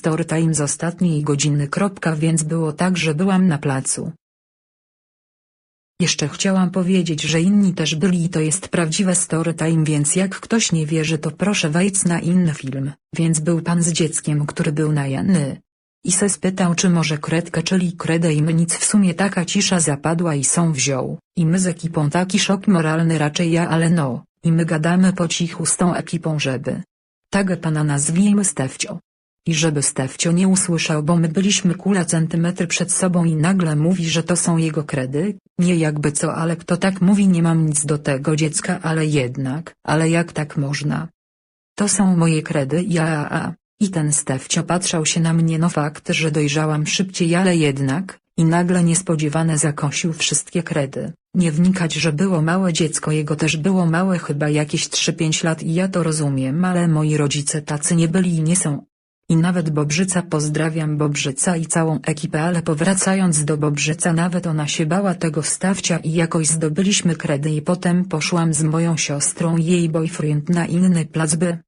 storytime z ostatniej godziny. Więc było tak, że byłam na placu. Jeszcze chciałam powiedzieć, że inni też byli i to jest prawdziwe storytime, więc jak ktoś nie wierzy, to proszę wejdź na inny film. Więc był pan z dzieckiem, który był najany. I se spytał, czy może kredkę, czyli kredę i my nic w sumie taka cisza zapadła i są wziął. I my z ekipą taki szok moralny raczej ja, ale no. I my gadamy po cichu z tą ekipą, żeby. Tagaę pana nazwijmy Stefcio. I żeby Stefcio nie usłyszał, bo my byliśmy kula centymetry przed sobą i nagle mówi, że to są jego kredy, nie jakby co, ale kto tak mówi nie mam nic do tego dziecka, ale jednak, ale jak tak można? To są moje kredy ja a, a. I ten Stefcio patrzał się na mnie no fakt, że dojrzałam szybciej ale jednak, i nagle niespodziewane zakosił wszystkie kredy. Nie wnikać, że było małe dziecko jego też było małe chyba jakieś 3-5 lat i ja to rozumiem, ale moi rodzice tacy nie byli i nie są. I nawet Bobrzyca pozdrawiam Bobrzyca i całą ekipę ale powracając do Bobrzyca nawet ona się bała tego stawcia i jakoś zdobyliśmy kredy i potem poszłam z moją siostrą jej boyfriend na inny plac by